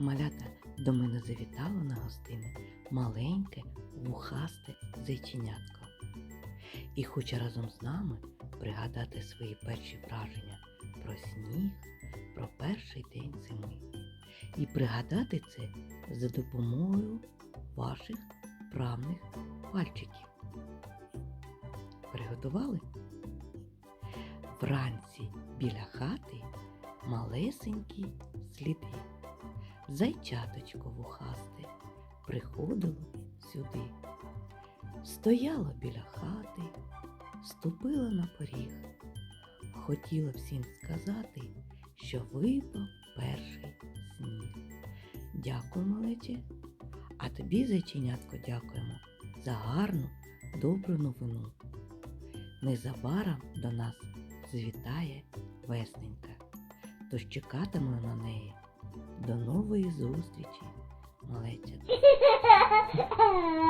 Малята до мене завітало на гостини маленьке вухасте зайченятко. І хоче разом з нами пригадати свої перші враження про сніг, про перший день зими. І пригадати це за допомогою ваших правних пальчиків. Приготували? Вранці біля хати малесенькі сліди. Зайчаточко вухасте приходило сюди. Стояла біля хати, ступила на поріг. Хотіла всім сказати, що випав перший сніг. Дякую, малече. А тобі, зайченятко, дякуємо за гарну, добру новину. Незабаром до нас звітає весненька, тож чекатимемо на неї. До нової зустрічі, малеча.